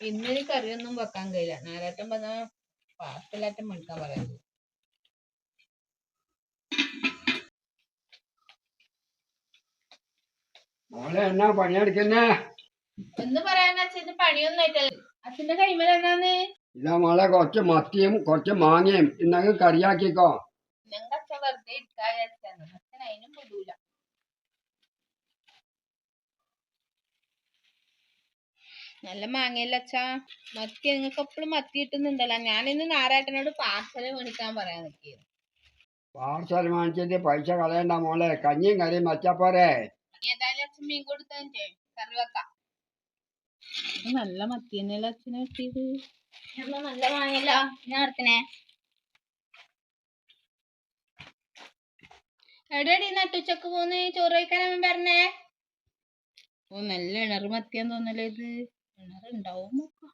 ഇന്നൊരു കറിയൊന്നും വെക്കാൻ കഴിയില്ല. നാലാട്ടം പറഞ്ഞ പാർസലാറ്റം മേടിക്കാൻ പറയുന്നത് മോളെ എന്നാ പണിയെടുക്കുന്നേ എന്ന് പറയാനാ വെച്ചാൽ പണിയൊന്നും ആയിട്ടല്ല. അച്ഛന്റെ കൈമൽ എന്നാന്ന് ഇതാ മോളെ കുറച്ച് മത്തിയും കുറച്ച് മാങ്ങയും ഇന്നങ്ങ് കറിയാക്കിക്കോ. ഞങ്ങൾ അച്ഛൻ വെറുതെ ഇരിക്കാന്ന് അച്ഛൻ അതിനും പെടൂല നല്ല മാങ്ങയല്ല അച്ഛാ മത്തി നിങ്ങൾക്ക് എപ്പോഴും മത്തി കിട്ടുന്നുണ്ടല്ലോ. ഞാനിന്ന് നാരായണനോട് പാർസൽ മേടിക്കാൻ പറയാൻ നിൽക്കിയത് പാർസൽ വാങ്ങിച്ചിട്ട് പൈസ കളയണ്ട മോളെ. കഞ്ഞിയും കറിയും വെച്ചാ പോരെ. ഏതായാലും അച്ഛൻ മീൻ കൊടുത്തതിന്റെ കറി വെക്കാം. നല്ല മത്തി തന്നെയല്ല അച്ഛനെ കിട്ടിയത്? നല്ല മാങ്ങയല്ല. ഞാൻ അടുത്തിനെ എവിടെയാടി നട്ടുച്ചക്ക് പോന്ന് ചോറ് കഴിക്കാൻ പറഞ്ഞേ ഓ നല്ല ഇണറ് മത്തിയാന്ന് തോന്നല്ലേ ഇത്. ഇണറ് ഉണ്ടാവും നോക്കാം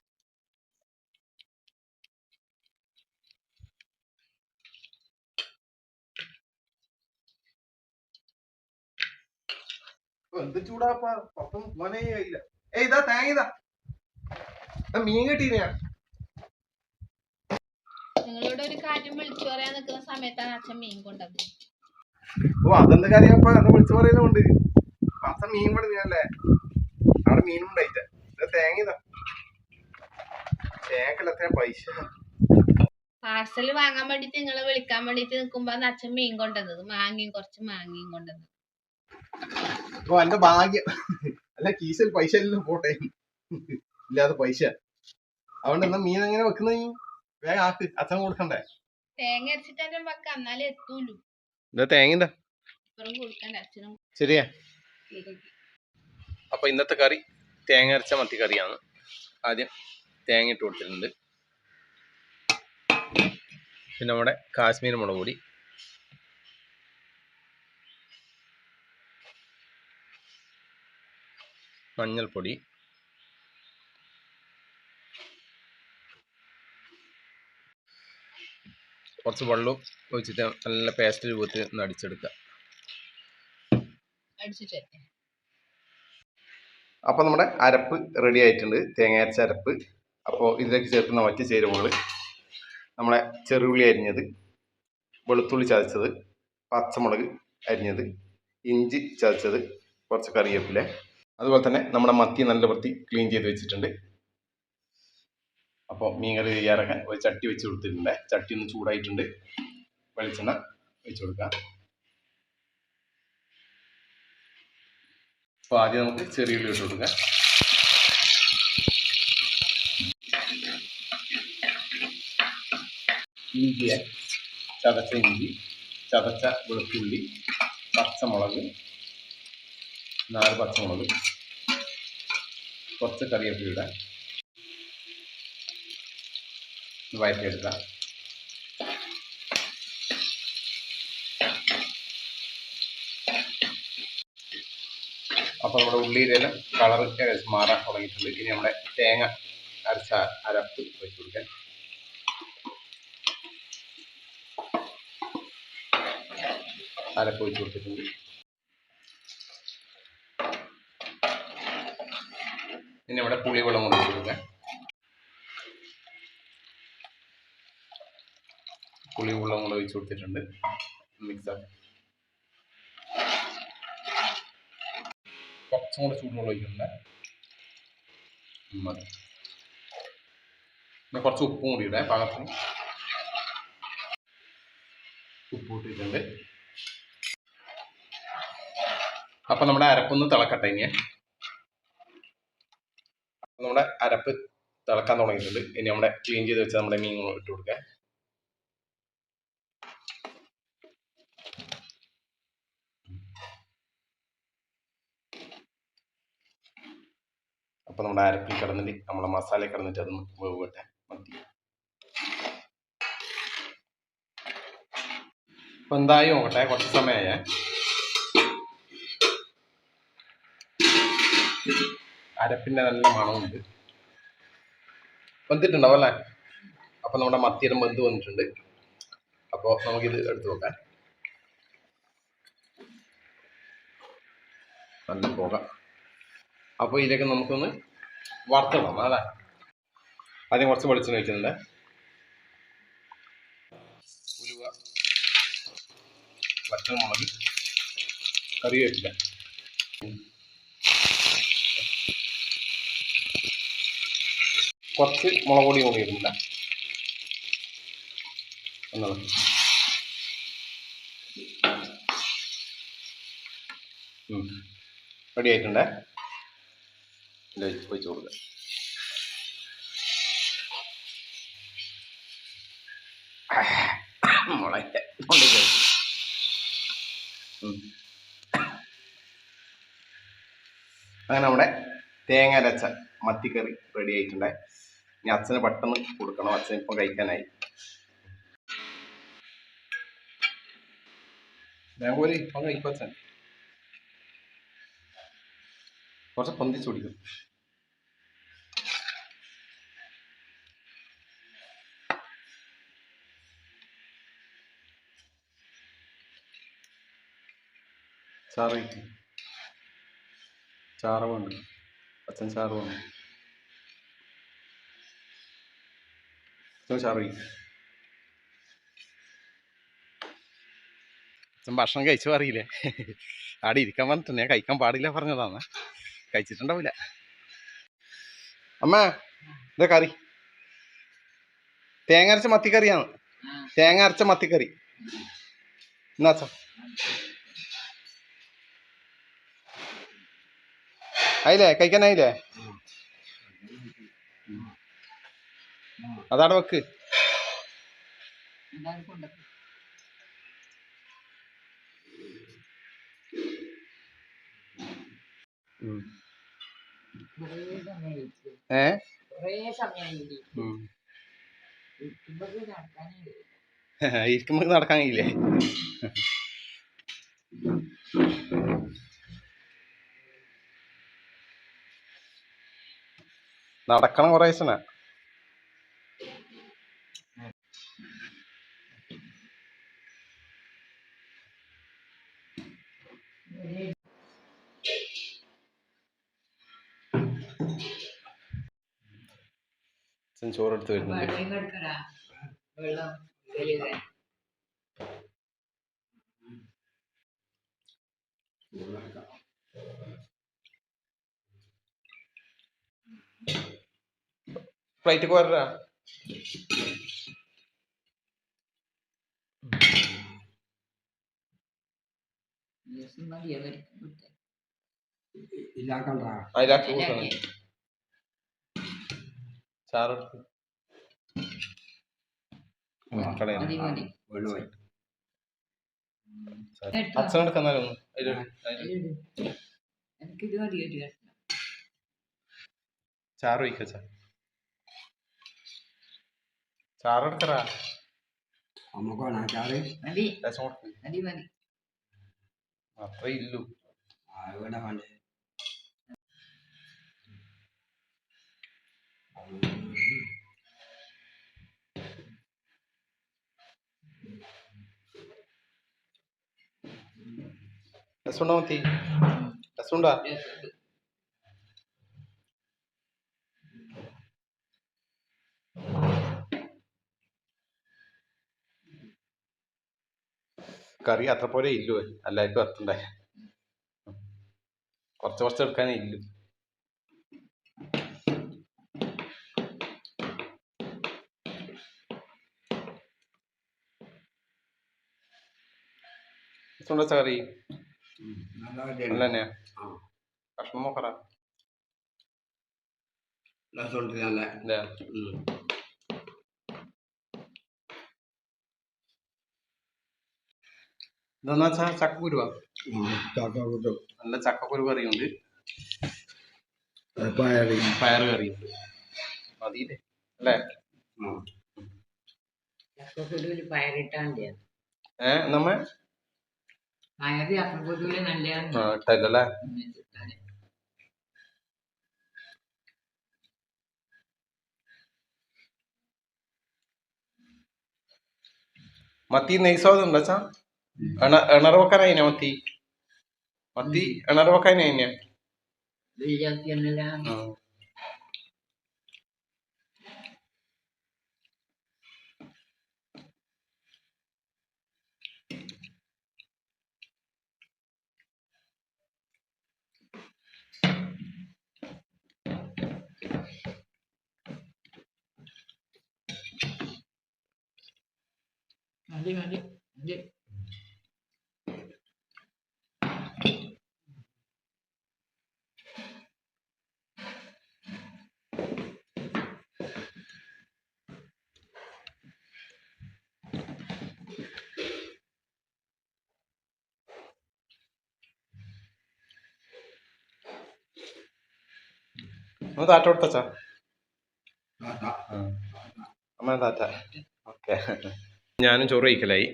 എന്ത് ചൂടാപ്പാ? പപ്പം മോനെ കഴിയില്ല ഏയ് ഇതാ തേങ്ങ ഇതാ. മീൻ കിട്ടീനെ നിങ്ങളോട് ഒരു കാര്യം വിളിച്ചു പറയാൻ നിൽക്കുന്ന സമയത്താണ് അച്ഛൻ മീൻ കൊണ്ടത് ഓ അതെന്ത് കാര്യം വിളിച്ചു പറയുന്നുണ്ട് അച്ഛൻ മീൻ അല്ലേ അവിടെ മീനും ഉണ്ടായിട്ട. പാർസൽ വാങ്ങാൻ വേണ്ടിട്ട് നിങ്ങളെ വിളിക്കാൻ വേണ്ടിട്ട് നിക്കുമ്പോ അച്ഛൻ മീൻ കൊണ്ടുവന്നത്. മാങ്ങയും കുറച്ച് മാങ്ങയും കൊണ്ടുവന്നത്. ഓ എന്റെ ഭാഗ്യം. അല്ല കീസിൽ പൈസ പോട്ടെ. ഇല്ലാതെ പൈസ. അതുകൊണ്ട് എന്നാ മീൻ എങ്ങനെ വെക്കുന്ന നീ? വേഗം ആക്ക്. അച്ഛൻ കൊടുക്കണ്ടേ? തേങ്ങ അരച്ചിട്ടെല്ലാം വെക്കാം. എന്നാലേ എത്തൂലു. എന്താ തേങ്ങ അച്ഛനും ശരിയാ. അപ്പൊ ഇന്നത്തെ കറി? തേങ്ങ അരച്ച മത്തിക്കറിയാണ് ആദ്യം തേങ്ങ ഇട്ട് കൊടുത്തിട്ടുണ്ട്. പിന്നെ നമ്മുടെ കാശ്മീർ മുളക് പൊടി. മഞ്ഞൾപ്പൊടി. കുറച്ച് വെള്ളവും ഒഴിച്ചിട്ട് നല്ല പേസ്റ്റ് രൂപത്തിൽ ഒന്ന് അടിച്ചെടുക്കുക. അപ്പോൾ നമ്മുടെ അരപ്പ് റെഡി ആയിട്ടുണ്ട്. തേങ്ങ അരച്ച അരപ്പ്. അപ്പോൾ ഇതിലേക്ക് ചേർക്കുന്ന മറ്റ് ചേരുവകൾ നമ്മളെ ചെറുള്ളി അരിഞ്ഞത് വെളുത്തുള്ളി ചതച്ചത് പച്ചമുളക് അരിഞ്ഞത് ഇഞ്ചി ചതച്ചത് കുറച്ച് കറിവേപ്പില. അതുപോലെ തന്നെ നമ്മുടെ മത്തി നല്ല വൃത്തി ക്ലീൻ ചെയ്ത് വെച്ചിട്ടുണ്ട്. അപ്പോൾ മീൻ കറി തയ്യാറാക്കാൻ ഒരു ചട്ടി വെച്ച് കൊടുത്തിട്ടുണ്ട്. ചട്ടി ഒന്ന് ചൂടായിട്ടുണ്ട്. വെളിച്ചെണ്ണ വെച്ച് കൊടുക്കാം. അപ്പോൾ ആദ്യം നമുക്ക് ചെറിയ ഉള്ളി ഇട്ട് കൊടുക്കാം. ഇഞ്ചി ചതച്ച ഇഞ്ചി ചതച്ച വെളുത്തുള്ളി പച്ചമുളക് നാല് പച്ചമുളക് കുറച്ച് കറിവേപ്പില ഇടാം. വഴറ്റിയെടുക്കാം അപ്പോൾ നമ്മുടെ ഉള്ളിയിലെല്ലാം കളർ ഏകദേശം മാറാൻ തുടങ്ങിയിട്ടുണ്ട്. ഇനി നമ്മുടെ തേങ്ങ അരച്ച അരപ്പ് വെച്ച് കൊടുക്കാൻ അരപ്പ് വെച്ച് കൊടുത്തിട്ടുണ്ട്. ഇനി നമ്മുടെ പുളിവെള്ളം കൊണ്ട് വെച്ച് കൊടുക്കാൻ പുളിവെള്ളം കൂടെ ഒഴിച്ച് കൊടുത്തിട്ടുണ്ട്. മിക്സ് കുറച്ചും കൂടെ ചൂടുവെള്ളം ഒഴിക്കുന്നുണ്ട് മതി. പിന്നെ കുറച്ച് ഉപ്പും കൂടി ഇടേ പാകത്തിന്. ഉപ്പ് ഇട്ടിട്ടുണ്ട് അപ്പൊ നമ്മുടെ അരപ്പൊന്ന് തിളക്കട്ടെ ഇനി. നമ്മുടെ അരപ്പ് തിളക്കാൻ തുടങ്ങിയിട്ടുണ്ട്. ഇനി നമ്മുടെ ക്ലീൻ ചെയ്ത് വെച്ച നമ്മുടെ മീൻ ഇട്ട് കൊടുക്കാം. അപ്പൊ നമ്മുടെ അരപ്പിൽ കിടന്നിട്ട് നമ്മുടെ മസാല കിടന്നിട്ട് അതൊന്ന് വേവട്ടെ. മതി. അപ്പൊ എന്തായി നോക്കട്ടെ? കുറച്ച് സമയമായേ അരപ്പിന്റെ നല്ല മണമുണ്ട്. വെന്തിട്ടുണ്ടാവും അല്ലേ? അപ്പൊ നമ്മുടെ മത്തിയുടെ വെന്ത് വന്നിട്ടുണ്ട്. അപ്പോൾ നമുക്കിത് എടുത്തു നോക്കാം. നല്ല പോകാം. അപ്പോൾ ഇതിലേക്ക് നമുക്കൊന്ന് വറുത്തിടണം അല്ലേ? ആദ്യം കുറച്ച് വെളിച്ചെണ്ണ വയ്ക്കുന്നുണ്ട് ഉലുവ പച്ചമുളക് കറിവേപ്പില. കുറച്ച് മുളക് പൊടി കൂടി ഇടുന്നില്ല എന്നുള്ളത് റെഡി ആയിട്ടുണ്ടേ? ഒഴിച്ച് കൊടുക്കുക കൊണ്ട്. അങ്ങനെ നമ്മുടെ തേങ്ങ അരച്ച മത്തിക്കറി റെഡി ആയിട്ടുണ്ട് ഇനി അച്ഛന് പെട്ടെന്ന് കൊടുക്കണം. അച്ഛൻ ഇപ്പം കഴിക്കാനായി. കഴിക്കും അച്ഛൻ. കുറച്ച് പൊന്തിച്ചു കുടിക്കും. ചാറ് ചാറ് വേണ്ട. അച്ഛൻ ചാറ് വേണം അച്ഛൻ ചാറ് അച്ഛൻ ഭക്ഷണം കഴിച്ചു അറിയില്ലേ അവിടെ ഇരിക്കാൻ പറഞ്ഞിട്ടുണ്ട് ഞാൻ കഴിക്കാൻ പാടില്ല പറഞ്ഞതാണ് കഴിച്ചിട്ടുണ്ടാവില്ല അമ്മ ഇതാ കറി. തേങ്ങ അരച്ച മത്തിക്കറിയാണ്. തേങ്ങ അരച്ച മത്തിക്കറി. എന്നാ അച്ഛാ? ആയില്ലേ? കഴിക്കാനായില്ലേ? അതാണ് വെക്ക്. ഏ. ഇരിക്കുമ്പോ നടക്കാൻ കഴിയില്ലേ നടക്കണം കുറേ ദിവസം അച്ഛൻ ചോറെടുത്ത് വരുന്നുണ്ട്. ഫ്ലൈറ്റ് പോരാ ചാറെടുത്ത് വെള്ളുപോയി അച്ഛനെടുക്കുന്നാലും എനിക്കിത് മതി ഒരു കഷ്ണം ചാറ് വയ്ക്ക ചാറെടുക്കറാ നമുക്കാണ് ആച്ചാറ് മതി. ലേശം കൊടുക്ക്. മതി മതി. അത്രേ ഇല്ലു. ആ ഇവിടെ വേണ്ടേ രസമുണ്ടോ മത്തി? കറി അത്ര പോലെ ഇല്ലു. എല്ലാവർക്കും എത്തണ്ടേ കുറച്ച് കുറച്ച് എടുക്കാനേ ഇല്ലു. കറി നല്ല ആ. കഷ്ണം നോക്കറ നല്ല ഇല്ലേ ഉം. ഇതെന്നാ വെച്ചാ ചക്കക്കുരുവാ. നല്ല ചക്കക്കുരു കറിയുണ്ട്. പയറി. പയറ് കറിയുണ്ട് മതിയില്ലേ? അല്ലേ? ആ ചക്കക്കുരുവിൽ പയറിട്ടാണ്ട് ഏ നമ്മ ചക്കക്കുരുവിൽ ഇട്ടല്ലേ മത്തി നെയ്സോ ഉണ്ടോ ചാ എണർ വെക്കാനായിന മത്തി? മത്തി എണർ വെക്കാനായിന Mandi, mandi, mandi. ഒന്ന് താറ്റ കൊടുത്തച്ചാ. അമ്മ താറ്റ ഓക്കെ. ഞാനും ചോറ് കഴിക്കലായി.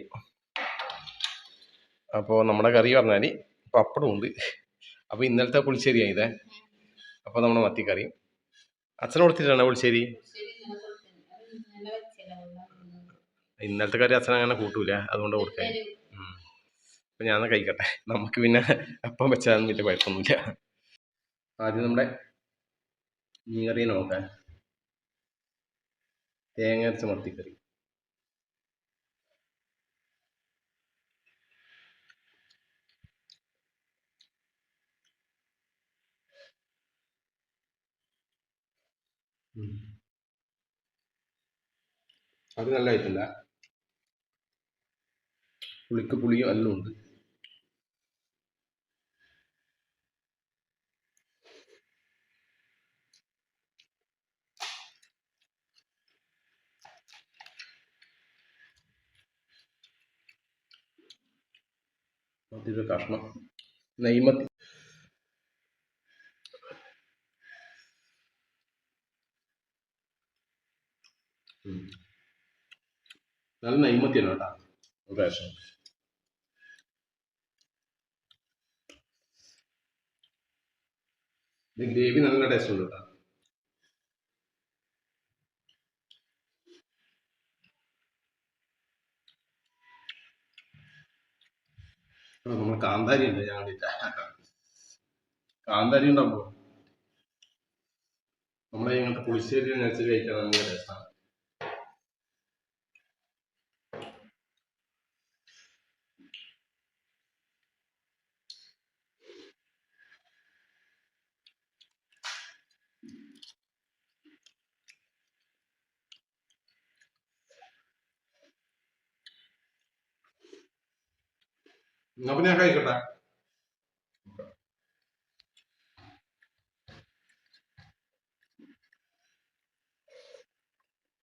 അപ്പോൾ നമ്മുടെ കറി പറഞ്ഞാൽ പപ്പടം ഉണ്ട്. അപ്പോൾ ഇന്നലത്തെ പുളിശ്ശേരിയാണ് ഇതേ അപ്പോൾ നമ്മുടെ മത്തിക്കറി അച്ഛനെ കൊടുത്തിട്ടാണ് പുളിശ്ശേരി? ഇന്നലത്തെ കറി അച്ഛൻ അങ്ങനെ കൂട്ടൂല. അതുകൊണ്ട് കൊടുക്കാൻ. അപ്പം ഞാൻ കഴിക്കട്ടെ. നമുക്ക് പിന്നെ അപ്പം വെച്ചാലും വലിയ കുഴപ്പമൊന്നുമില്ല. ആദ്യം നമ്മുടെ മീൻ കറി നോക്കാൻ തേങ്ങ അരച്ച മത്തിക്കറി. അത് നല്ലതായിട്ടില്ല പുളിക്ക് പുളിയും എല്ലാം ഉണ്ട്. മത്തിയുടെ കഷ്ണം. നെയ്മത്തി. നല്ല നെയ്മത്തിയാണ് കേട്ടോ. റേഷൻ ഗ്രേവി നല്ല ടേസ്റ്റ് ഉണ്ട് കേട്ടോ. നമ്മൾ കാന്താരി ഉണ്ട് ഞാൻ കാന്താരി. ഉണ്ടാകുമ്പോ നമ്മളെ ഇങ്ങനത്തെ പുളിശ്ശേരി നനച്ച് കഴിക്കാൻ നല്ല ടേസ്റ്റാണ് എന്നാ പിന്നെ ഞാൻ കഴിക്കട്ടെ.